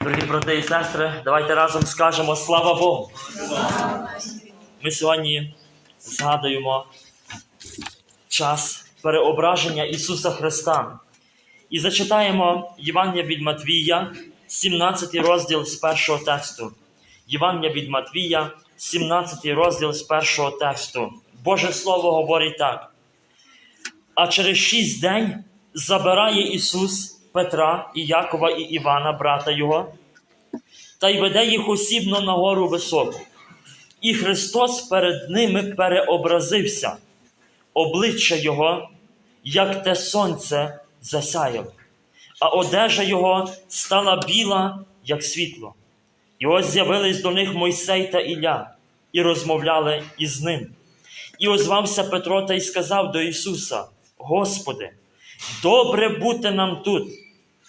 Дорогі брати і сестри, давайте разом скажемо слава Богу. Ми сьогодні згадуємо час переображення Ісуса Христа і зачитаємо Євангелія від Матвія, 17 розділ з першого тексту. Євангелія від Матвія, 17 розділ з першого тексту. Боже Слово говорить так. А через шість день забирає Ісус Петра і Якова і Івана, брата Його, та й веде їх осібно на гору високу. І Христос перед ними переобразився, обличчя Його, як те сонце засяяло, а одежа Його стала біла, як світло. І ось з'явились до них Мойсей та Ілля, і розмовляли із ним. І озвався Петро та й сказав до Ісуса: Господи, добре бути нам тут,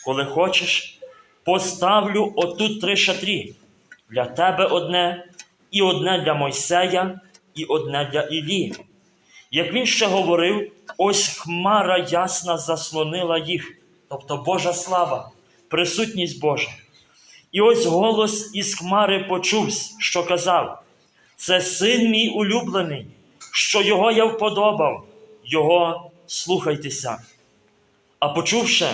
коли хочеш, поставлю отут три шатрі для тебе одне, і одне для Мойсея, і одне для Іллі. Як він ще говорив, ось хмара ясна заслонила їх, тобто Божа слава, присутність Божа. І ось голос із хмари почувся, що казав: Це син мій улюблений, що його я вподобав, його слухайтеся. А почувши,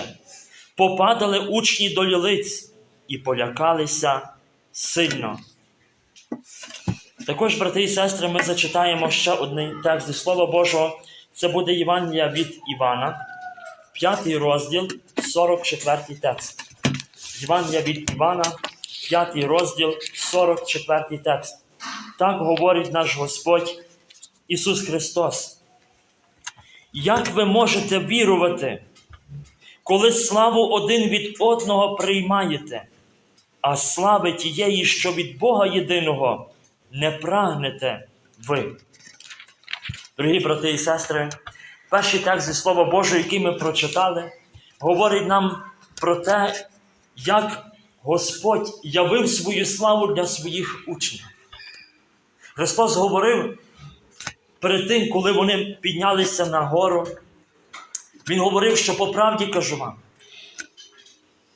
попадали учні до лілиць і полякалися сильно. Також, брати і сестри, ми зачитаємо ще один текст зі Слова Божого. Це буде Євангелія від Івана, 5 розділ, 44 текст. Євангелія від Івана, 5 розділ, 44 текст. Так говорить наш Господь Ісус Христос. Як ви можете вірувати, коли славу один від одного приймаєте, а слави тієї, що від Бога єдиного, не прагнете ви? Дорогі брати і сестри, перший текст зі Слова Божого, який ми прочитали, говорить нам про те, як Господь явив свою славу для своїх учнів. Христос говорив перед тим, коли вони піднялися на гору, Він говорив, що по правді кажу вам,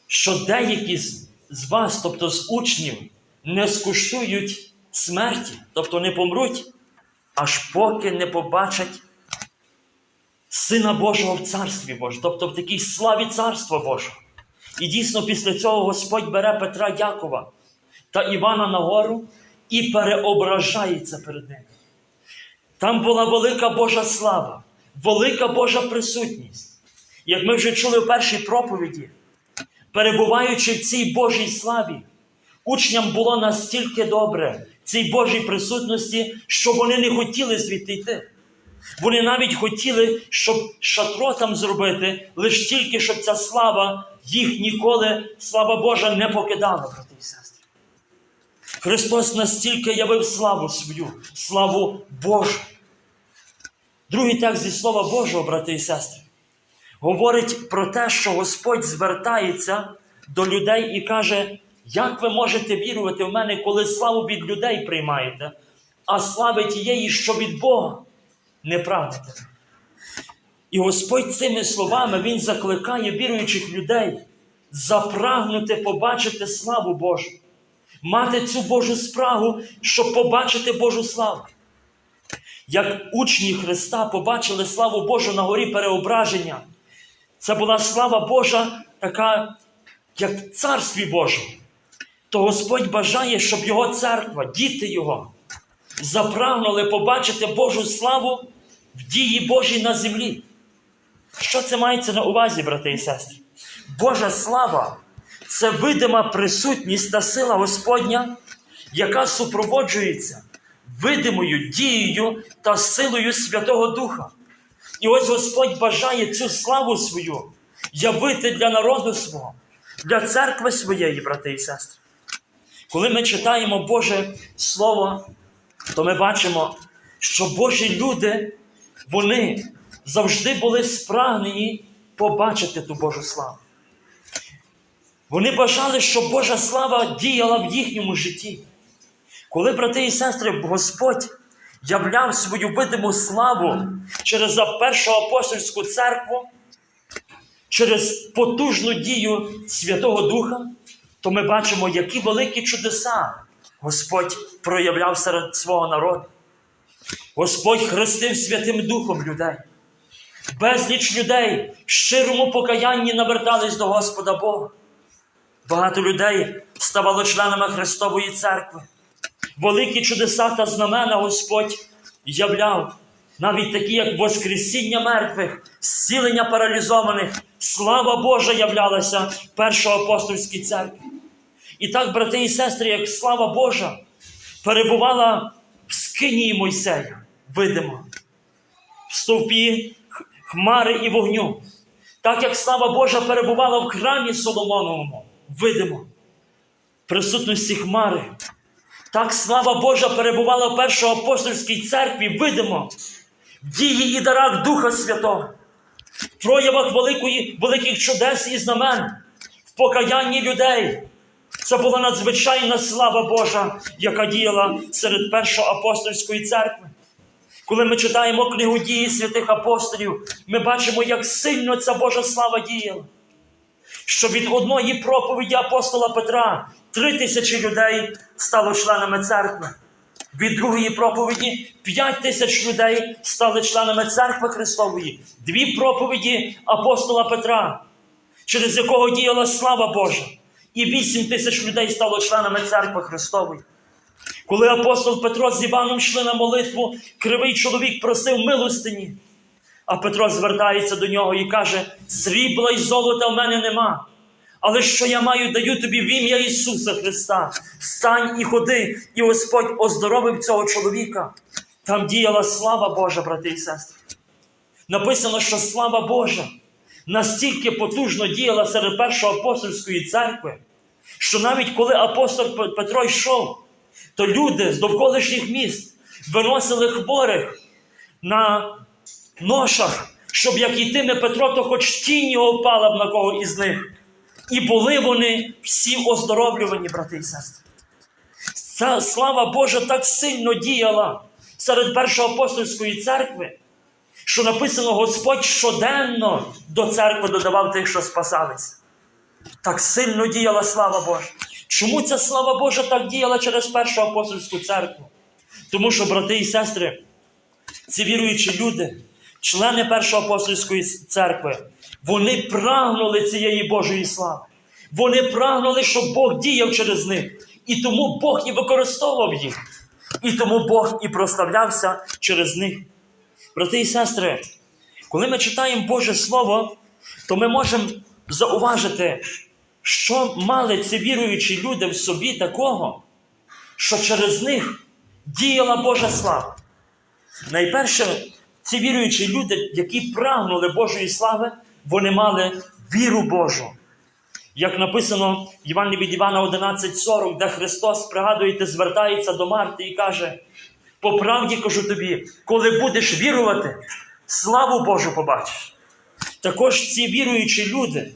що деякі з вас, тобто з учнів, не скуштують смерті, тобто не помруть, аж поки не побачать Сина Божого в Царстві Божому, тобто в такій славі Царства Божого. І дійсно після цього Господь бере Петра Якова та Івана на гору і переображається перед ними. Там була велика Божа слава, велика Божа присутність. Як ми вже чули в першій проповіді, перебуваючи в цій Божій славі, учням було настільки добре цій Божій присутності, що вони не хотіли звідти йти. Вони навіть хотіли, щоб шатро там зробити, лише тільки, щоб ця слава їх ніколи, слава Божа, не покидала, брати і сестри. Христос настільки явив славу свою, славу Божу. Другий текст зі Слова Божого, брати і сестри, говорить про те, що Господь звертається до людей і каже, як ви можете вірувати в мене, коли славу від людей приймаєте, а слави тієї, що від Бога не прагнете. І Господь цими словами Він закликає віруючих людей запрагнути побачити славу Божу, мати цю Божу спрагу, щоб побачити Божу славу. Як учні Христа побачили славу Божу на горі переображення, це була слава Божа, така, як в Царстві Божому. То Господь бажає, щоб Його церква, діти Його, запрагнули побачити Божу славу в дії Божій на землі. Що це мається на увазі, брати і сестри? Божа слава це видима присутність та сила Господня, яка супроводжується видимою дією та силою Святого Духа. І ось Господь бажає цю славу свою явити для народу свого, для церкви своєї, брати і сестри. Коли ми читаємо Боже Слово, то ми бачимо, що Божі люди, вони завжди були спрагнені побачити ту Божу славу. Вони бажали, щоб Божа слава діяла в їхньому житті. Коли, брати і сестри, Господь являв свою видиму славу через першу апостольську церкву, через потужну дію Святого Духа, то ми бачимо, які великі чудеса Господь проявляв серед свого народу. Господь хрестив Святим Духом людей. Безліч людей в щирому покаянні навертались до Господа Бога. Багато людей ставало членами Христової церкви. Великі чудеса та знамена Господь являв, навіть такі, як Воскресіння мертвих, зцілення паралізованих, слава Божа являлася першоапостольській церкві. І так, брати і сестри, як слава Божа перебувала в скинії Мойсея, видимо, в стовпі хмари і вогню. Так як слава Божа перебувала в храмі Соломоновому, видимо, в присутності хмари. Так слава Божа перебувала в першоапостольській церкві, видимо, в дії і дарах Духа Святого, в проявах великої, великих чудес і знамен, в покаянні людей. Це була надзвичайна слава Божа, яка діяла серед першоапостольської церкви. Коли ми читаємо книгу дії святих апостолів, ми бачимо, як сильно ця Божа слава діяла. Що від одної проповіді апостола Петра три тисячі людей стало членами церкви. Від другої проповіді п'ять тисяч людей стали членами церкви Христової. Дві проповіді апостола Петра, через якого діяла слава Божа. І вісім тисяч людей стало членами церкви Христової. Коли апостол Петро з Іваном йшли на молитву, кривий чоловік просив милостині. А Петро звертається до нього і каже: Срібла й золота в мене нема. Але що я маю, даю тобі в ім'я Ісуса Христа. Встань і ходи, і Господь оздоровив цього чоловіка. Там діяла слава Божа, брати і сестри. Написано, що слава Божа настільки потужно діяла серед першої апостольської церкви, що навіть коли апостол Петро йшов, то люди з довколишніх міст виносили хворих на ношах, щоб як ітиме Петро, то хоч тінь його впала б на кого із них. І були вони всі оздоровлювані, брати і сестри. Ця слава Божа так сильно діяла серед першої апостольської церкви, що написано, Господь щоденно до церкви додавав тих, що спасалися. Так сильно діяла слава Божа. Чому ця слава Божа так діяла через першу апостольську церкву? Тому що, брати і сестри, ці віруючі люди, члени першої апостольської церкви, вони прагнули цієї Божої слави. Вони прагнули, щоб Бог діяв через них. І тому Бог і використовував їх. І тому Бог і прославлявся через них. Брати і сестри, коли ми читаємо Боже Слово, то ми можемо зауважити, що мали ці віруючі люди в собі такого, що через них діяла Божа слава. Найперше, ці віруючі люди, які прагнули Божої слави, вони мали віру Божу. Як написано в Івані від Івана 11:40, де Христос, пригадуєте, звертається до Марти і каже: по правді кажу тобі, коли будеш вірувати, славу Божу побачиш. Також ці віруючі люди,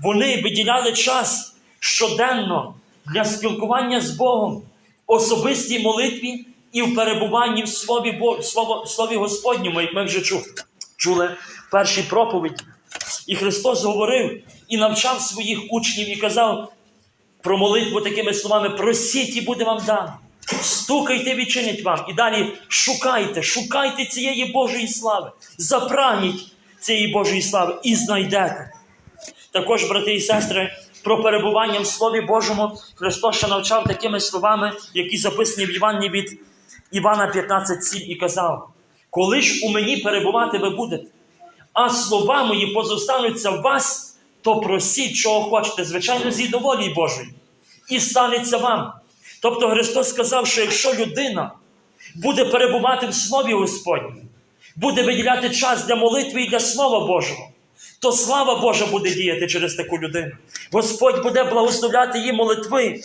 вони виділяли час щоденно для спілкування з Богом особистій молитві і в перебуванні в Слові, Бо... Слово... Слові Господньому, як ми вже чу... чули в першій проповіді. І Христос говорив і навчав своїх учнів і казав про молитву такими словами: просіть і буде вам дано. Стукайте, відчинять вам. І далі шукайте, шукайте цієї Божої слави, запраніть цієї Божої слави і знайдете. Також, брати і сестри, про перебування в Слові Божому Христос ще навчав такими словами, які записані в Івані від Івана 15,7 і казав: Коли ж у мені перебувати ви будете, а слова мої позостануться в вас, то просіть, чого хочете, звичайно, згідно волі Божої, і станеться вам. Тобто Христос сказав, що якщо людина буде перебувати в Слові Господньому, буде виділяти час для молитви і для Слова Божого, то слава Божа буде діяти через таку людину. Господь буде благословляти її молитви,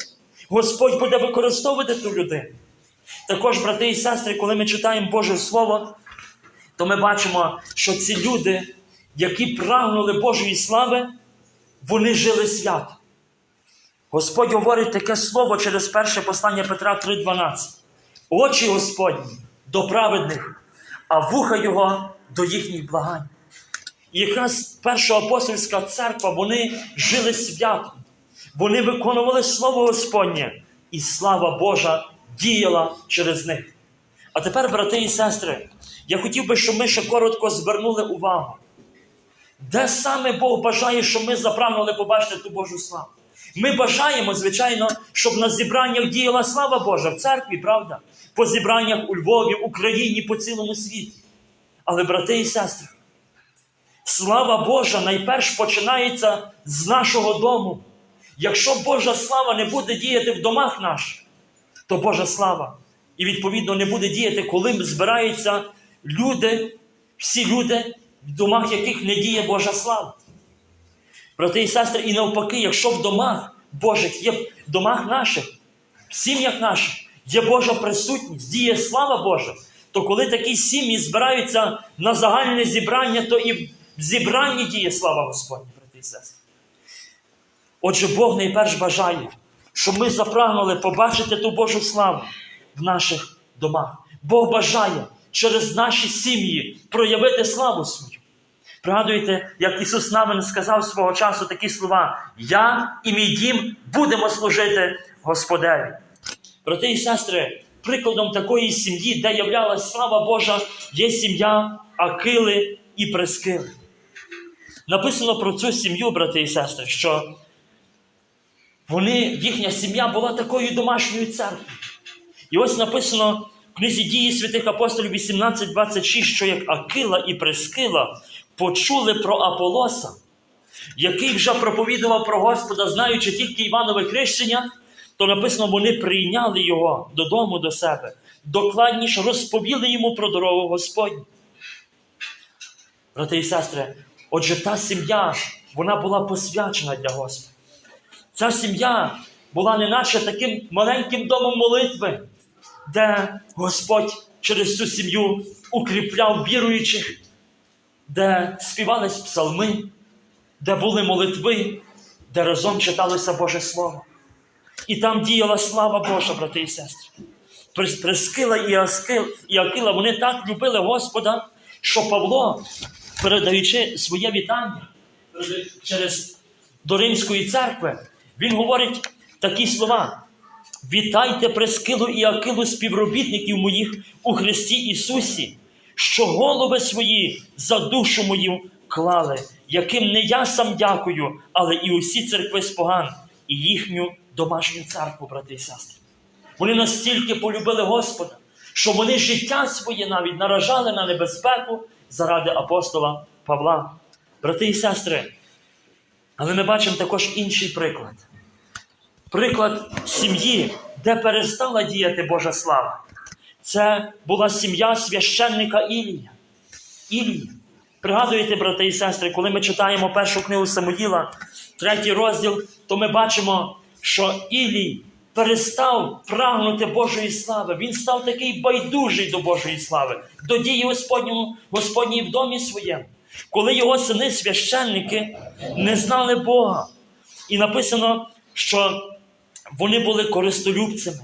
Господь буде використовувати ту людину. Також, брати і сестри, коли ми читаємо Боже Слово, то ми бачимо, що ці люди, які прагнули Божої слави, вони жили свято. Господь говорить таке слово через перше послання Петра 3,12. Очі Господні до праведних, а вуха Його до їхніх благань. І якраз перша апостольська церква, вони жили свято. Вони виконували Слово Господнє, і слава Божа діяла через них. А тепер, брати і сестри, я хотів би, щоб ми ще коротко звернули увагу. Де саме Бог бажає, щоб ми запрагнули побачити ту Божу славу? Ми бажаємо, звичайно, щоб на зібраннях діяла слава Божа в церкві, правда? По зібраннях у Львові, в Україні, по цілому світі. Але, брати і сестри, слава Божа найперш починається з нашого дому. Якщо Божа слава не буде діяти в домах наших, то Божа слава. І відповідно не буде діяти, коли збираються люди, всі люди, в домах яких не діє Божа слава. Брати і сестри, і навпаки, якщо в домах Божих є в домах наших, в сім'ях наших є Божа присутність, діє слава Божа, то коли такі сім'ї збираються на загальне зібрання, то і в зібранні діє слава Господня, брати і сестри. Отже, Бог найперш бажає, щоб ми запрагнули побачити ту Божу славу в наших домах. Бог бажає через наші сім'ї проявити славу свою. Пригадуєте, як Ісус Навин сказав свого часу такі слова: Я і мій дім будемо служити Господеві. Брати і сестри, прикладом такої сім'ї, де являлась слава Божа, є сім'я Акили і Прескили. Написано про цю сім'ю, брати і сестри, що вони, їхня сім'я була такою домашньою церквою. І ось написано в книзі дії святих апостолів 18.26, що як Акила і Прескила почули про Аполоса, який вже проповідував про Господа, знаючи тільки Іванове хрещення, то написано, вони прийняли його додому до себе, докладніше розповіли йому про дорогу Господню. Брати і сестри, отже, та сім'я, вона була посвячена для Господа. Ця сім'я була неначе таким маленьким домом молитви, де Господь через цю сім'ю укріпляв віруючих, де співались псалми, де були молитви, де разом читалося Боже Слово. І там діяла слава Божа, брати і сестри. Аскил, і Акила, вони так любили Господа, що Павло, передаючи своє вітання через до Римської церкви, він говорить такі слова: Вітайте Прескилу і Акилу співробітників моїх у Христі Ісусі, що голови свої за душу мою клали, яким не я сам дякую, але і усі церкви споган, і їхню домашню церкву, брати і сестри. Вони настільки полюбили Господа, що вони життя своє навіть наражали на небезпеку заради апостола Павла. Брати і сестри, але ми бачимо також інший приклад. Приклад сім'ї, де перестала діяти Божа слава. Це була сім'я священника Ілія. Ілія. Пригадуєте, брати і сестри, коли ми читаємо першу книгу Самуїла, третій розділ, то ми бачимо, що Ілій перестав прагнути Божої слави. Він став такий байдужий до Божої слави, до дії Господньому, Господній в домі своєму. Коли його сини священники не знали Бога. І написано, що вони були користолюбцями.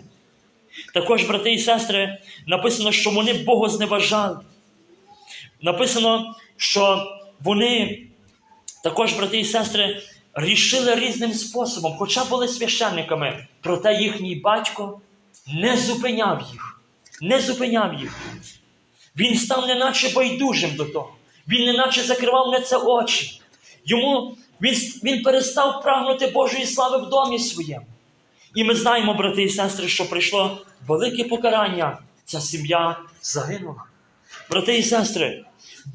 Також, брати і сестри, написано, що вони Бога зневажали. Написано, що вони також, брати і сестри, рішили різним способом, хоча були священниками, проте їхній батько не зупиняв їх. Не зупиняв їх. Він став неначе байдужим до того. Він неначе закривав на це очі. Йому він, він перестав прагнути Божої слави в домі своєму. І ми знаємо, брати і сестри, що прийшло велике покарання. Ця сім'я загинула. Брати і сестри,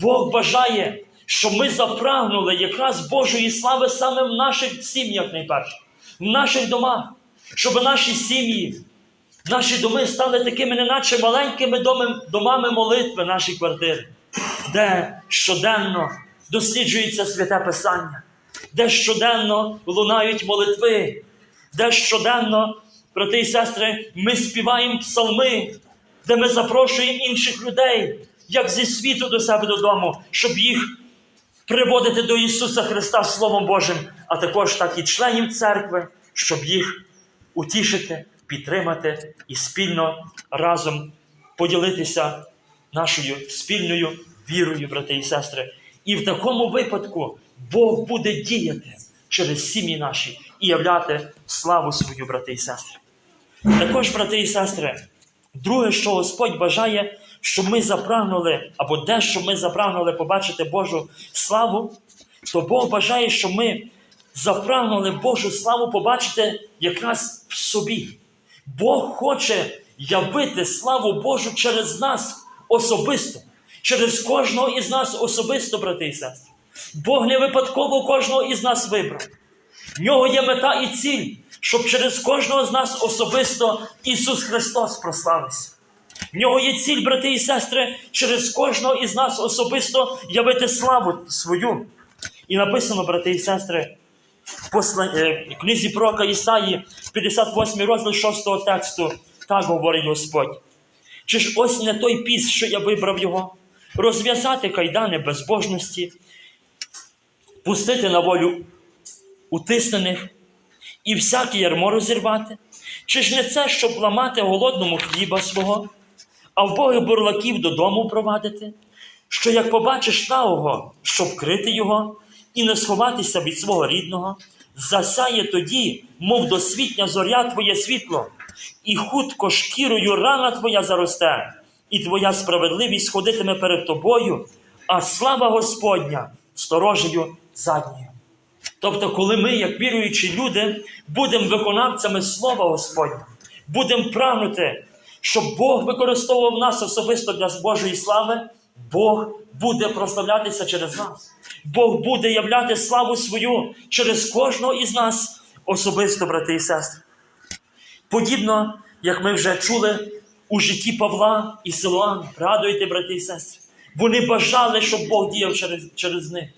Бог бажає, щоб ми запрагнули якраз Божої слави саме в наших сім'ях найперше, в наших домах, щоб наші сім'ї, наші доми стали такими, неначе маленькими домами молитви, наші квартири, де щоденно досліджується святе Писання, де щоденно лунають молитви, де щоденно, брати і сестри, ми співаємо псалми, де ми запрошуємо інших людей, як зі світу до себе додому, щоб їх приводити до Ісуса Христа Словом Божим, а також так і членів церкви, щоб їх утішити, підтримати і спільно разом поділитися нашою спільною вірою, брати і сестри. І в такому випадку Бог буде діяти. через сім'ї наші і являти славу свою, брати і сестри. Також, брати і сестри, друге, що Господь бажає, щоб ми запрагнули, або дещо ми запрагнули побачити Божу славу, то Бог бажає, щоб ми запрагнули Божу славу побачити якраз в собі. Бог хоче явити славу Божу через нас особисто, через кожного із нас особисто, брати і сестри. Бог не випадково кожного із нас вибрав. В нього є мета і ціль, щоб через кожного з нас особисто Ісус Христос прославився. В нього є ціль, брати і сестри, через кожного із нас особисто явити славу свою. І написано, брати і сестри, в е, книзі пророка Ісаї, 58 розділ 6 тексту, так говорить Господь. Чи ж ось не той піс, що я вибрав його, розв'язати кайдани безбожності, пустити на волю утиснених і всяке ярмо розірвати? Чи ж не це, щоб ламати голодному хліба свого, а вбогих бурлаків додому провадити? Що як побачиш нагого, щоб вкрити його і не сховатися від свого рідного, засяє тоді, мов досвітня зоря твоє світло, і хутко шкірою рана твоя заросте, і твоя справедливість ходитиме перед тобою, а слава Господня сторожею задньою. Тобто, коли ми, як віруючі люди, будемо виконавцями Слова Господня, будемо прагнути, щоб Бог використовував нас особисто для Божої слави, Бог буде прославлятися через нас. Бог буде являти славу свою через кожного із нас особисто, брати і сестри. Подібно, як ми вже чули у житті Павла і Силуан, пригадуєте, брати і сестри, вони бажали, щоб Бог діяв через, через них.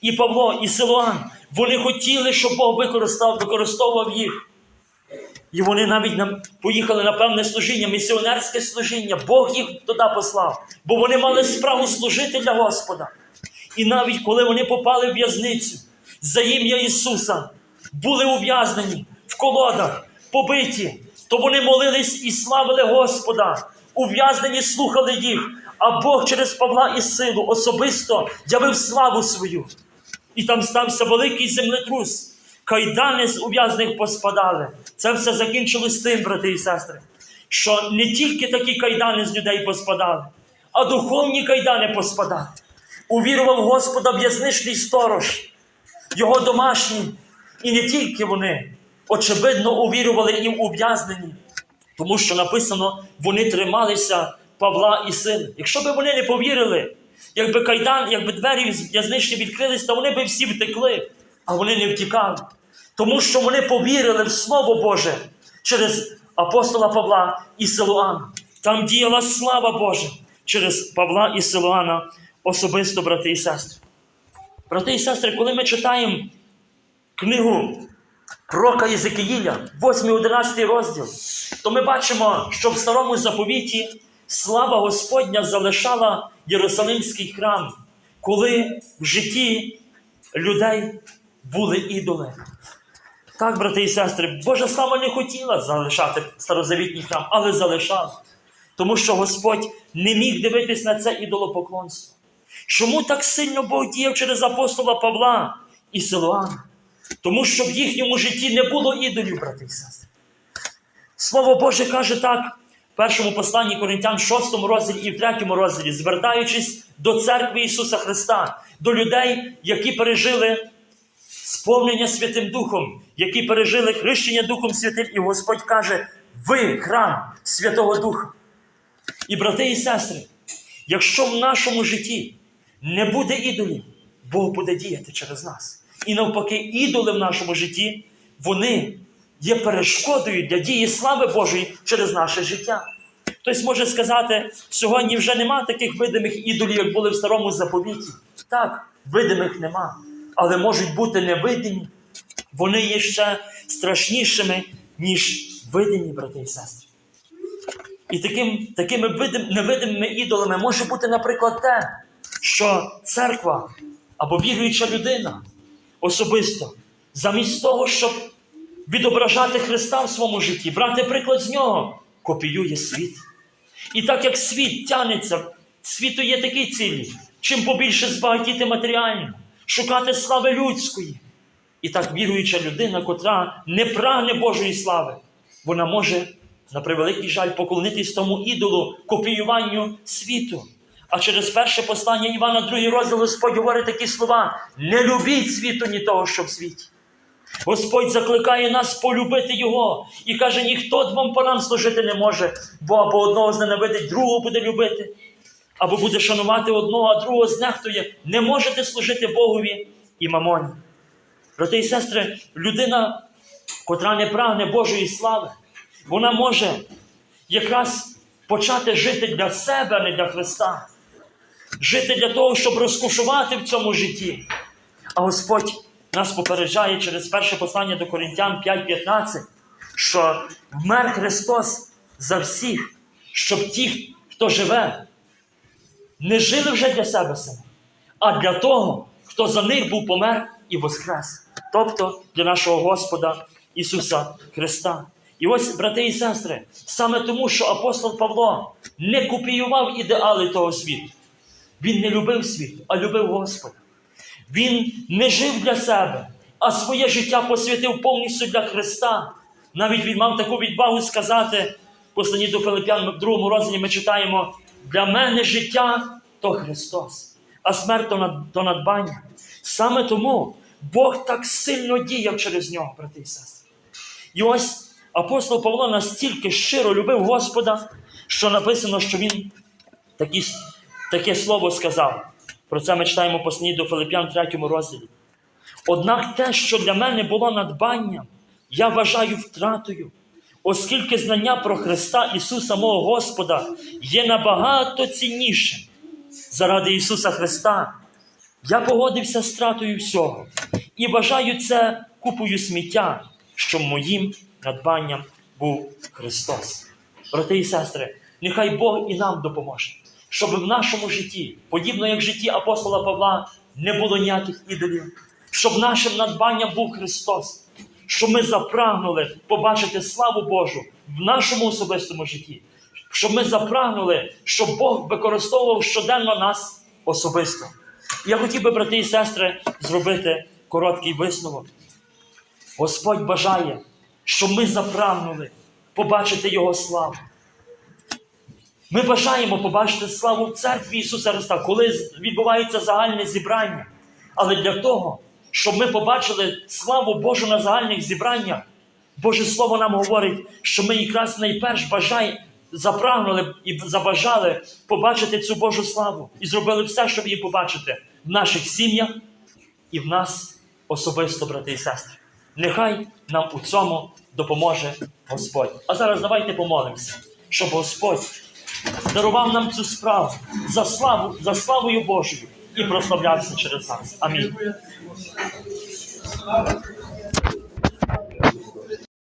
І Павло, і Силуан, вони хотіли, щоб Бог використав, використовував їх. І вони навіть нам поїхали на певне служіння, місіонерське служіння. Бог їх туди послав, бо вони мали справу служити для Господа. І навіть коли вони попали в в'язницю за ім'я Ісуса, були ув'язнені в колодах, побиті, то вони молились і славили Господа. Ув'язнені слухали їх, а Бог через Павла і силу особисто явив славу свою. І там стався великий землетрус. Кайдани з ув'язних поспадали. Це все закінчилось тим, брати і сестри, що не тільки такі кайдани з людей поспадали, а духовні кайдани поспадали. Увірував Господа в'язничний сторож, його домашні, і не тільки вони, очевидно, увірували і ув'язнені, тому що написано, вони трималися Павла і сина. Якщо б вони не повірили, якби кайдан, якби двері в'язничні відкрились, то вони б всі втекли, а вони не втікали. Тому що вони повірили в Слово Боже через апостола Павла і Силуана. Там діяла слава Божа через Павла і Силуана, особисто, брати і сестри. Брати і сестри, коли ми читаємо книгу Пророка Єзекиїля, 8-11 розділ, то ми бачимо, що в старому заповіті слава Господня залишала Єрусалимський храм, коли в житті людей були ідоли. Так, брати і сестри, Божа слава не хотіла залишати старозавітній храм, але залишала. Тому що Господь не міг дивитись на це ідолопоклонство. Чому так сильно Бог діяв через апостола Павла і Силуана? Тому що в їхньому житті не було ідолів, брати і сестри. Слово Боже каже так першому посланні Коринтян, 6 розділі і в 3 розділі, звертаючись до церкви Ісуса Христа, до людей, які пережили сповнення Святим Духом, які пережили хрещення Духом Святим, і Господь каже: ви храм Святого Духа. І брати і сестри, якщо в нашому житті не буде ідолів, Бог буде діяти через нас. І навпаки, ідоли в нашому житті, вони є перешкодою для дії слави Божої через наше життя. Хтось може сказати, сьогодні вже нема таких видимих ідолів, як були в старому заповіті. Так, видимих нема, але можуть бути невидимі. Вони є ще страшнішими, ніж видимі, брати і сестри. І таким, такими видим, невидимими ідолами може бути, наприклад, те, що церква або віруюча людина особисто, замість того, щоб відображати Христа в своєму житті, брати приклад з нього, копіює світ. І так як світ тянеться, світу є такі цілі, чим побільше збагатіти матеріально, шукати слави людської. І так віруюча людина, котра не прагне Божої слави, вона може, на превеликий жаль, поклонитись тому ідолу, копіюванню світу. А через перше послання Івана, другий розділ, Господь говорить такі слова: не любіть світу, ні того, що в світі. Господь закликає нас полюбити Його і каже, ніхто двом панам служити не може, бо або одного зненавидить, другого буде любити, або буде шанувати одного, а другого знехтує. Не можете служити Богові і мамоні. Брати і сестри, людина, котра не прагне Божої слави, вона може якраз почати жити для себе, а не для Христа. Жити для того, щоб розкошувати в цьому житті. А Господь нас попереджає через перше послання до Коринтян 5.15, що вмер Христос за всіх, щоб ті, хто живе, не жили вже для себе самі, а для того, хто за них був помер і воскрес. Тобто для нашого Господа Ісуса Христа. І ось, брати і сестри, саме тому, що апостол Павло не копіював ідеали того світу. Він не любив світ, а любив Господа. Він не жив для себе, а своє життя посвятив повністю для Христа. Навіть він мав таку відвагу сказати, послані до Филип'ян в другому розділі ми читаємо: для мене життя то Христос, а смерть то надбання. Саме тому Бог так сильно діяв через нього, брати і сестри. І ось апостол Павло настільки щиро любив Господа, що написано, що він такі, таке слово сказав. Про це ми читаємо послані до Филип'ян 3 розділі. Однак те, що для мене було надбанням, я вважаю втратою, оскільки знання про Христа Ісуса, мого Господа, є набагато ціннішим. Заради Ісуса Христа я погодився з стратою всього і вважаю це купою сміття, що моїм надбанням був Христос. Брати і сестри, нехай Бог і нам допоможе, щоб в нашому житті, подібно як в житті апостола Павла, не було ніяких ідолів, щоб нашим надбанням був Христос, щоб ми запрагнули побачити славу Божу в нашому особистому житті, щоб ми запрагнули, щоб Бог використовував щоденно нас особисто. Я хотів би, брати і сестри, зробити короткий висновок. Господь бажає, щоб ми запрагнули побачити Його славу. Ми бажаємо побачити славу в церкві Ісуса Христа, коли відбувається загальне зібрання. Але для того, щоб ми побачили славу Божу на загальних зібраннях, Боже Слово нам говорить, що ми якраз найперш бажаємо, запрагнули і забажали побачити цю Божу славу і зробили все, щоб її побачити в наших сім'ях і в нас особисто, брати і сестри. Нехай нам у цьому допоможе Господь. А зараз давайте помолимося, щоб Господь дарував нам цю справу за славу, за славою Божою і прославлявся через нас. Амінь.